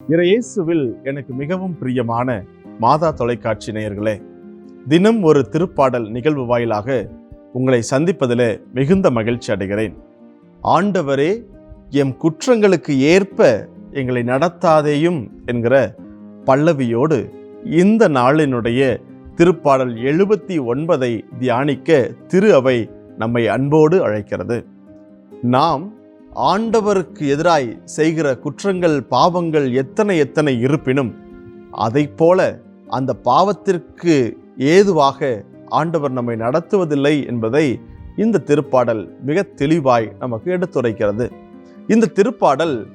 இறையேசுவில் எனக்கு மிகவும் பிரியமான மாதா தொலைக்காட்சி நேயர்களே தினம் ஒரு திருப்பாடல் நிகழ்வு வாயிலாக உங்களை சந்திப்பதிலே மிகுந்த மகிழ்ச்சி அடைகிறேன். ஆண்டவரே எம் குற்றங்களுக்கு ஏற்ப எங்களை நடத்தாதேயும் என்கிற பல்லவியோடு இந்த நாளினுடைய திருப்பாடல் எழுபத்தி ஒன்பதை தியானிக்க திரு அவை நம்மை அன்போடு அழைக்கிறது. நாம் ஆண்டவருக்கு எதிராய் செய்கிற குற்றங்கள் பாவங்கள் எத்தனை எத்தனை இருப்பினும் அதை போல அந்த பாவத்திற்கு ஏதுவாக ஆண்டவர் நம்மை நடத்துவதில்லை என்பதை இந்த திருப்பாடல் மிக தெளிவாய் நமக்கு எடுத்துரைக்கிறது. இந்த திருப்பாடல்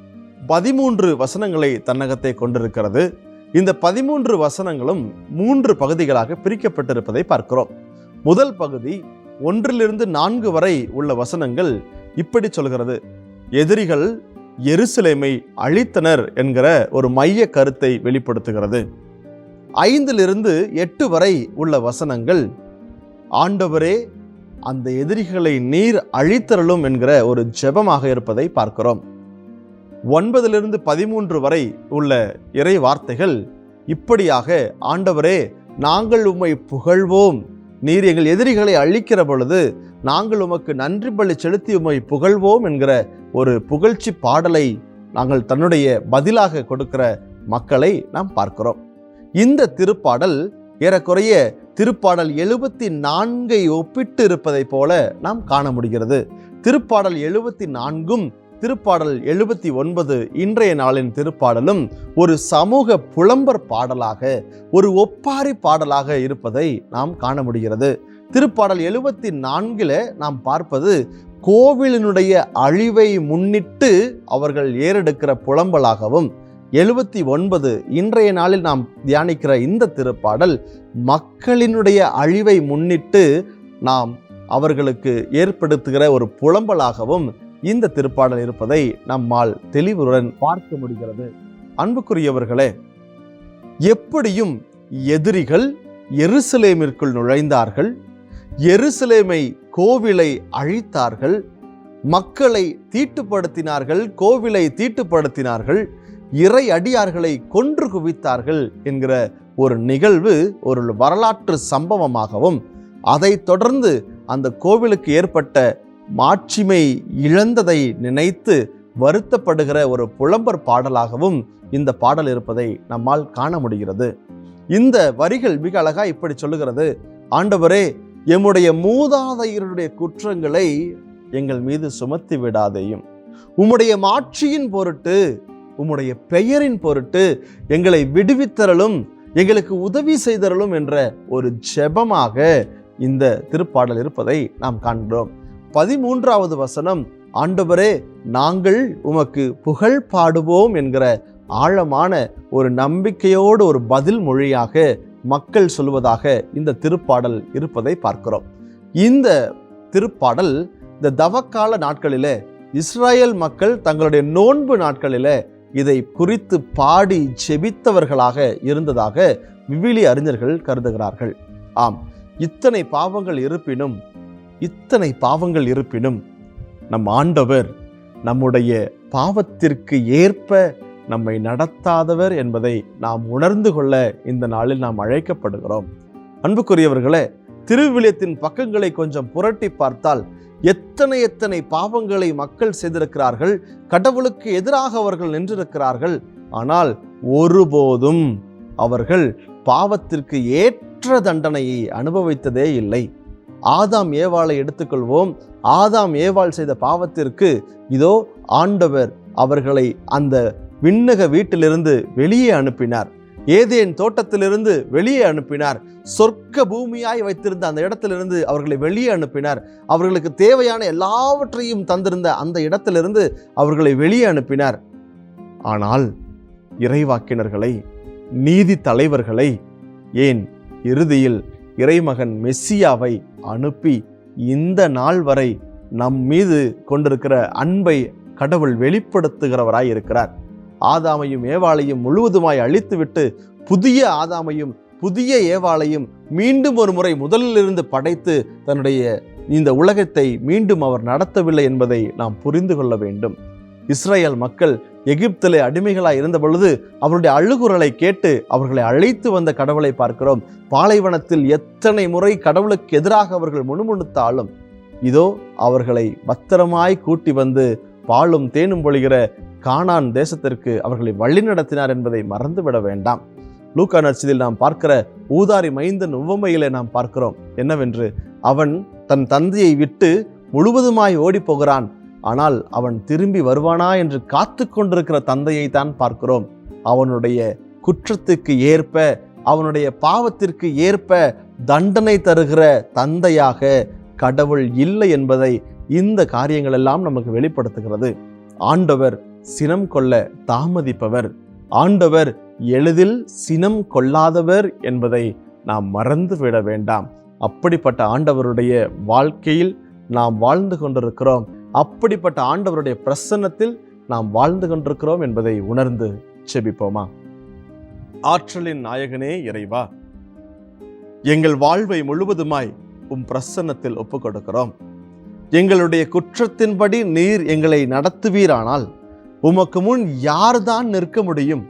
பதிமூன்று வசனங்களை தன்னகத்தை கொண்டிருக்கிறது. இந்த பதிமூன்று வசனங்களும் மூன்று பகுதிகளாக பிரிக்கப்பட்டிருப்பதை பார்க்கிறோம். முதல் பகுதி ஒன்றிலிருந்து நான்கு வரை உள்ள வசனங்கள் இப்படி சொல்கிறது. எதிரிகள் எருசலேமை அழித்தனர் என்கிற ஒரு மைய கருத்தை வெளிப்படுத்துகிறது. ஐந்திலிருந்து எட்டு வரை உள்ள வசனங்கள் ஆண்டவரே அந்த எதிரிகளை நீர் அழித்தரலும் என்கிற ஒரு ஜெபமாக இருப்பதை பார்க்கிறோம். ஒன்பதிலிருந்து பதிமூன்று வரை உள்ள இறை வார்த்தைகள் இப்படியாக ஆண்டவரே நாங்கள் உம்மை புகழ்வோம். நீர் எங்கள் எதிரிகளை அழிக்கிற பொழுது நாங்கள் உமக்கு நன்றி பலி செலுத்தி உம்மை புகழ்வோம் என்கிற ஒரு புகழ்ச்சி பாடலை நாங்கள் தன்னுடைய பதிலாக கொடுக்கிற மக்களை நாம் பார்க்கிறோம். இந்த திருப்பாடல் ஏறக்குறைய திருப்பாடல் எழுபத்தி நான்கை ஒப்பிட்டு இருப்பதைப் போல நாம் காண முடிகிறது. திருப்பாடல் எழுபத்தி நான்கும் திருப்பாடல் எழுபத்தி ஒன்பது இன்றைய நாளின் திருப்பாடலும் ஒரு சமூக புலம்பர் பாடலாக ஒரு ஒப்பாரி பாடலாக இருப்பதை நாம் காண முடிகிறது. திருப்பாடல் எழுபத்தி நான்கில் நாம் பார்ப்பது கோவிலினுடைய அழிவை முன்னிட்டு அவர்கள் ஏறெடுக்கிற புலம்பலாகவும் எழுபத்தி ஒன்பது இன்றைய நாளில் நாம் தியானிக்கிற இந்த திருப்பாடல் மக்களினுடைய அழிவை முன்னிட்டு நாம் அவர்களுக்கு ஏற்படுத்துகிற ஒரு புலம்பலாகவும் இந்த திருப்பாடல் இருப்பதை நம்மால் தெளிவுடன் பார்க்க முடிகிறது. அன்புக்குரியவர்களே எப்படியும் எதிரிகள் எருசலேமிற்குள் நுழைந்தார்கள்? எருசலேமை கோவிலை அழித்தார்கள் மக்களை தீட்டுப்படுத்தினார்கள் கோவிலை தீட்டுப்படுத்தினார்கள் இறை அடியார்களை கொன்று குவித்தார்கள் என்கிற ஒரு நிகழ்வு ஒரு வரலாற்று சம்பவமாகவும் அதைத் தொடர்ந்து அந்த கோவிலுக்கு ஏற்பட்ட மாட்சிமை இழந்ததை நினைத்து வருத்தப்படுகிற ஒரு புலம்பர் பாடலாகவும் இந்த பாடல் இருப்பதை நம்மால் காண முடிகிறது. இந்த வரிகள் மிக அழகா இப்படி சொல்லுகிறது. ஆண்டவரே எம்முடைய மூதாதையருடைய குற்றங்களை எங்கள் மீது சுமத்தி விடாதேயும். உம்முடைய மாட்சியின் பொருட்டு உம்முடைய பெயரின் பொருட்டு எங்களை விடுவித்தரலும் எங்களுக்கு உதவி செய்தரலும் என்ற ஒரு ஜெபமாக இந்த திருப்பாடல் இருப்பதை நாம் காண்கிறோம். பதிமூன்றாவது வசனம் ஆண்டவரே நாங்கள் உமக்கு புகழ் பாடுவோம் என்கிற ஆழமான ஒரு நம்பிக்கையோடு ஒரு பதில் மொழியாக மக்கள் சொல்வதாக இந்த திருப்பாடல் இருப்பதை பார்க்கிறோம். இந்த திருப்பாடல் இந்த தவக்கால நாட்களிலே இஸ்ரேல் மக்கள் தங்களுடைய நோன்பு நாட்களிலே இதை குறித்து பாடி செபித்தவர்களாக இருந்ததாக விவிலி அறிஞர்கள் கருதுகிறார்கள். ஆம் இத்தனை பாவங்கள் இருப்பினும் இத்தனை பாவங்கள் இருப்பினும் நம் ஆண்டவர் நம்முடைய பாவத்திற்கு ஏற்ப நம்மை நடத்தாதவர் என்பதை நாம் உணர்ந்து கொள்ள இந்த நாளில் நாம் அழைக்கப்படுகிறோம். அன்புக்குரியவர்களே திருவிழியத்தின் பக்கங்களை கொஞ்சம் புரட்டி பார்த்தால் எத்தனை எத்தனை பாவங்களை மக்கள் செய்திருக்கிறார்கள் கடவுளுக்கு எதிராக அவர்கள் நின்றிருக்கிறார்கள். ஆனால் ஒருபோதும் அவர்கள் பாவத்திற்கு ஏற்ற தண்டனையை அனுபவித்ததே இல்லை. ஆதாம் ஏவாளை எடுத்துக்கொள்வோம். ஆதாம் ஏவாள் செய்த பாவத்திற்கு இதோ ஆண்டவர் அவர்களை அந்த விண்ணக வீட்டிலிருந்து வெளியே அனுப்பினார். ஏதேன் தோட்டத்திலிருந்து வெளியே அனுப்பினார். சொர்க்க பூமியாய் வைத்திருந்த அந்த இடத்திலிருந்து அவர்களை வெளியே அனுப்பினார். அவர்களுக்கு தேவையான எல்லாவற்றையும் தந்திருந்த அந்த இடத்திலிருந்து அவர்களை வெளியே அனுப்பினார். ஆனால் இறைவாக்கினர்களை நீதி தலைவர்களை ஏன் இறுதியில் இறைமகன் மெஸ்ஸியாவை அனுப்பி இந்த நாள் வரை நம் மீது கொண்டிருக்கிற அன்பை கடவுள் வெளிப்படுத்துகிறவராய் இருக்கிறார் ஆதாமையும் ஏவாளையும் முழுவதுமாய் அழித்துவிட்டு புதிய ஆதாமையும் புதிய ஏவாளையும் மீண்டும் ஒரு முறை முதலிலிருந்து படைத்து தன்னுடைய இந்த உலகத்தை மீண்டும் அவர் நடத்தவில்லை என்பதை நாம் புரிந்து கொள்ள வேண்டும். இஸ்ரேல் மக்கள் எகிப்திலே அடிமைகளாய் இருந்த பொழுது அவருடைய அழுகுரலை கேட்டு அவர்களை அழைத்து வந்த கடவுளை பார்க்கிறோம். பாலைவனத்தில் எத்தனை முறை கடவுளுக்கு எதிராக அவர்கள் முணுமுணுத்தாலும் இதோ அவர்களை பத்திரமாய் கூட்டி வந்து பாலும் தேனும் பொழிகிற கானான் தேசத்திற்கு அவர்களை வழிநடத்தினார் என்பதை மறந்துவிட வேண்டாம். லூக்கா நட்சதில் நாம் பார்க்கிற ஊதாரி மைந்தன் உவமையிலே நாம் பார்க்கிறோம். என்னவென்று அவன் தன் தந்தையை விட்டு முழுவதுமாய் ஓடிப் போகிறான் ஆனால் அவன் திரும்பி வருவானா என்று காத்து கொண்டிருக்கிற தந்தையை தான் பார்க்கிறோம். அவனுடைய குற்றத்துக்கு ஏற்ப அவனுடைய பாவத்திற்கு ஏற்ப தண்டனை தருகிற தந்தையாக கடவுள் இல்லை என்பதை இந்த காரியங்கள் எல்லாம் நமக்கு வெளிப்படுத்துகிறது. ஆண்டவர் சினம் கொள்ள தாமதிப்பவர். ஆண்டவர் எளிதில் சினம் கொள்ளாதவர் என்பதை நாம் மறந்து விட வேண்டாம். அப்படிப்பட்ட ஆண்டவருடைய வாழ்க்கையில் நாம் வாழ்ந்து கொண்டிருக்கிறோம். அப்படிப்பட்ட ஆண்டவருடைய பிரசன்னத்தில் நாம் வாழ்ந்து கொண்டிருக்கிறோம் என்பதை உணர்ந்து செபிப்போமா? ஆற்றலின் நாயகனே இறைவா எங்கள் வாழ்வை முழுவதுமாய் உம் பிரசன்னத்தில் ஒப்புக் கொடுக்கிறோம் எங்களுடைய குற்றத்தின்படி நீர் எங்களை நடத்துவீரானால் உமக்கு முன் யார்தான் நிற்க முடியும்?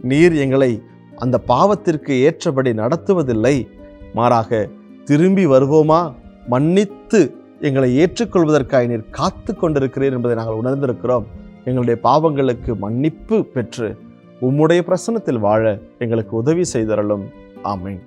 நீர் எங்களை அந்த பாவத்திற்கு ஏற்றபடி நடத்துவதில்லை. மாறாக திரும்பி வருவோமா? மன்னித்து எங்களை ஏற்றுக்கொள்வதற்காக நீர் காத்து கொண்டிருக்கிறீர் என்பதை நாங்கள் உணர்ந்திருக்கிறோம். எங்களுடைய பாவங்களுக்கு மன்னிப்பு பெற்று உம்முடைய பிரசனத்தில் வாழ எங்களுக்கு உதவி செய்தரலும் ஆமேன்.